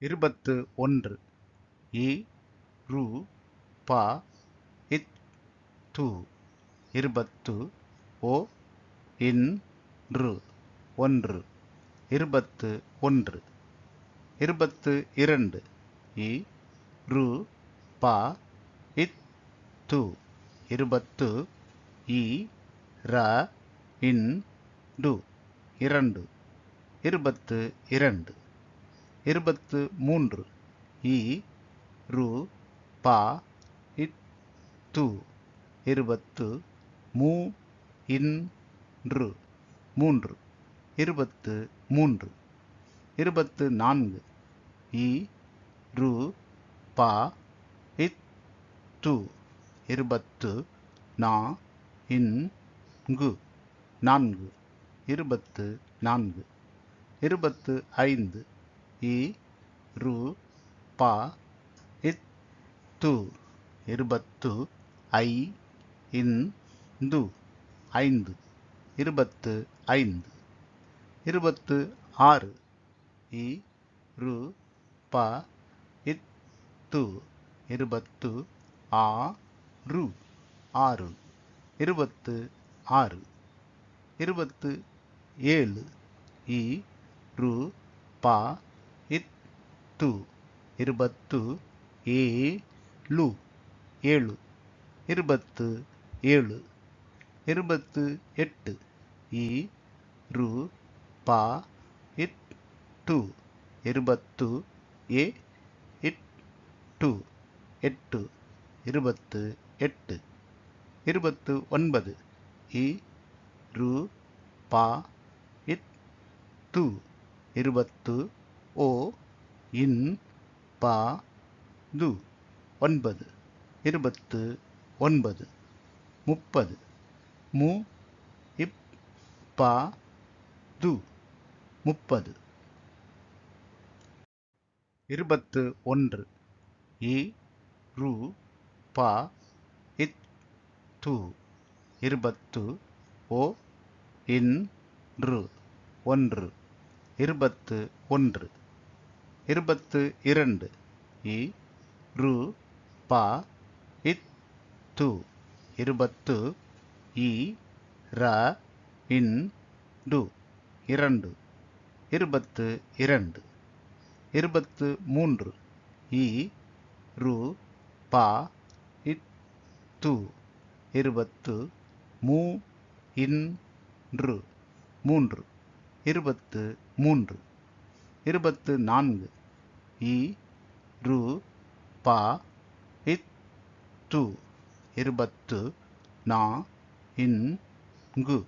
இருபத்து ஒன்று. இ ரு ப இத் து. இருபத்து ஒ இன் று ஒன்று. இருபத்து ஒன்று. இருபத்து இரண்டு. இ ரு ப இத் து. இருபத்து இ ர இன் டு. இரண்டு. இருபத்து இரண்டு. இருபத்து மூன்று. இ ரு பா இட் து. இருபத்து மூ இன் று மூன்று. இருபத்து மூன்று. இருபத்து நான்கு. இ ரு பா இத் து. இருபத்து நா இன் கு நான்கு. இருபத்து நான்கு. இருபத்து ஐந்து. இ ரு ப இத் து. இருபத்து ஐ இன் து. ஐந்து. இருபத்து ஐந்து. இருபத்து ஆறு. இ ரு ப இத் து. இருபத்து ஆ ரு. ஆறு. இருபத்து ஆறு. இருபத்து ஏழு. இ ரு ப து இருபத்து ஏ ழு ஏழு இருபத்து ஏழு இருபத்து எட்டு இ ரு ப இத் து இருபத்து ஏ இட் டு எட்டு இருபத்து எட்டு இருபத்து ஒன்பது இ ரு ப இத் து இருபத்து ஓ இன் ப து. ஒன்பது. இருபத்து ஒன்பது. முப்பது. மு இப் பா து. முப்பது. இருபத்து ஒன்று. இ ரு ப இத் து. இருபத்து ஓ இன் ரு. ஒன்று. இருபத்து ஒன்று. இருபத்து இரண்டு. இ ரு ப இத் து. இருபத்து இ ர இன் டு. இரண்டு. இருபத்து இரண்டு. இருபத்து மூன்று. இ ரு ப இத் து. இருபத்து மூ இன் ரு மூன்று. இருபத்து மூன்று. இருபத்து நான்கு. இ ரு ப இத் இருபத்து நா இன் கு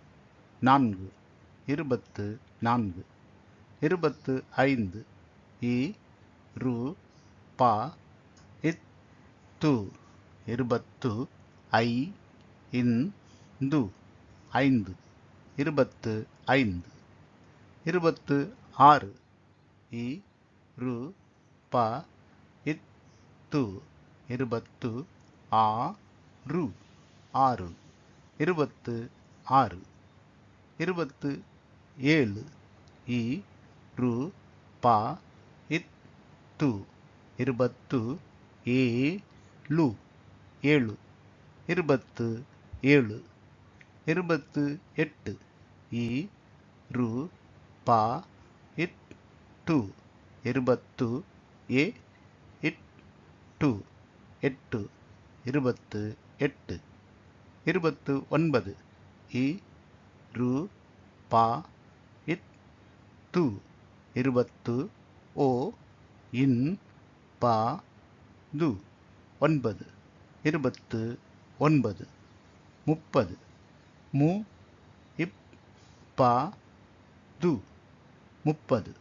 நான்கு இருபத்து நான்கு இருபத்து ஐந்து இ ரு ப இத்து இருபத்து ஐ இன் து ஐந்து இருபத்து ஐந்து இருபத்து ஆறு இ ரு ப இத் இருபத்து ஆ ரு ஆறு இருபத்து ஆறு இருபத்து ஏழு இ ரு ப இத்து இருபத்து ஏ லு ஏழு இருபத்து ஏழு இருபத்து எட்டு இ ரு ப இட் டு இருபத்து ஏ இட் டு எட்டு இருபத்து எட்டு இருபத்து ஒன்பது. இ ரு பா இட் து இருபத்து ஓ இன் பா து ஒன்பது இருபத்து ஒன்பது முப்பது. மு இப் பா து முப்பது.